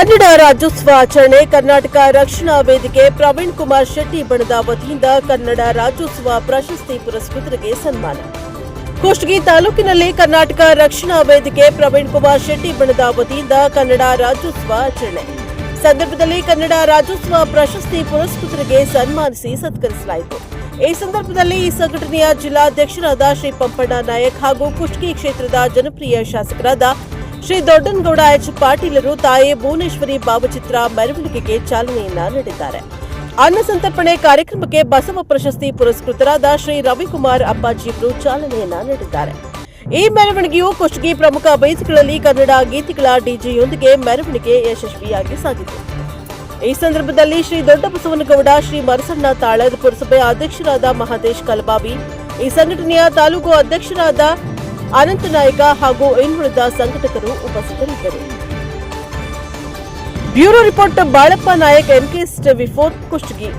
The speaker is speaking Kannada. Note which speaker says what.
Speaker 1: ಕನ್ನಡ ರಾಜ್ಯೋತ್ಸವ ಆಚರಣೆ, ಕರ್ನಾಟಕ ರಕ್ಷಣಾ ವೇದಿಕೆ, ಪ್ರವೀಣ್ ಕುಮಾರ್ ಶೆಟ್ಟಿ ಬಣದ ವತಿಯಿಂದ ಕನ್ನಡ ರಾಜ್ಯೋತ್ಸವ ಪ್ರಶಸ್ತಿ ಪುರಸ್ಕೃತರಿಗೆ ಸನ್ಮಾನ. ಕುಷ್ಟಗಿ ತಾಲೂಕಿನಲ್ಲಿ ಕರ್ನಾಟಕ ರಕ್ಷಣಾ ವೇದಿಕೆ, ಪ್ರವೀಣ್ ಕುಮಾರ್ ಶೆಟ್ಟಿ ಬಣದ ವತಿಯಿಂದ ಕನ್ನಡ ರಾಜ್ಯೋತ್ಸವ ಆಚರಣೆ. ಸಂದರ್ಭದಲ್ಲಿ ಕನ್ನಡ ರಾಜ್ಯೋತ್ಸವ ಪ್ರಶಸ್ತಿ ಪುರಸ್ಕೃತರಿಗೆ ಸನ್ಮಾನಿಸಿ ಸತ್ಕರಿಸಲಾಯಿತು. ಈ ಸಂದರ್ಭದಲ್ಲಿ ಈ ಸಂಘಟನೆಯ ಜಿಲ್ಲಾಧ್ಯಕ್ಷರಾದ ಶ್ರೀ ಪಂಪಣ್ಣ ನಾಯಕ್ ಹಾಗೂ ಕುಷ್ಟಗಿ ಕ್ಷೇತ್ರದ ಜನಪ್ರಿಯ ಶಾಸಕರಾದ ಶ್ರೀ ದೊಡ್ಡನಗೌಡ ಎಚ್ ಪಾಟೀಲರು ತಾಯಿ ಭುವನೇಶ್ವರಿ ಭಾವಚಿತ್ರ ಮೆರವಣಿಗೆಗೆ ಚಾಲನೆಯನ್ನ ನೀಡಿದ್ದಾರೆ. ಅನ್ನ ಸಂತರ್ಪಣೆ ಕಾರ್ಯಕ್ರಮಕ್ಕೆ ಬಸವ ಪ್ರಶಸ್ತಿ ಪುರಸ್ಕೃತರಾದ ಶ್ರೀ ರವಿಕುಮಾರ್ ಅಪ್ಪಾಜಿಯವರು ಚಾಲನೆಯನ್ನ ನೀಡಿದ್ದಾರೆ. ಈ ಮೆರವಣಿಗೆಯು ಕುಷ್ಟಗಿ ಪ್ರಮುಖ ವೇದಿಕೆಗಳಲ್ಲಿ ಕನ್ನಡ ಗೀತೆಗಳ ಡಿಜೆಯೊಂದಿಗೆ ಮೆರವಣಿಗೆ ಯಶಸ್ವಿಯಾಗಿ ಸಾಗಿತು. ಈ ಸಂದರ್ಭದಲ್ಲಿ ಶ್ರೀ ದೊಡ್ಡ ಬಸವನಗೌಡ ಶ್ರೀ ಮರಸಣ್ಣ ತಾಳದ್ ಪುರಸಭೆ ಅಧ್ಯಕ್ಷರಾದ ಮಹಾದೇಶ್ ಕಲಬಾವಿ, ಈ ಸಂಘಟನೆಯ ತಾಲೂಕು ಅಧ್ಯಕ್ಷರಾದ ಅನಂತನಾಯಕ ಹಾಗೂ ಇನ್ನುಳಿದ ಸಂಘಟಕರು ಉಪಸ್ಥಿತರಿದ್ದರು. Bureau report Balappa Nayak MKS TV four Kushtagi.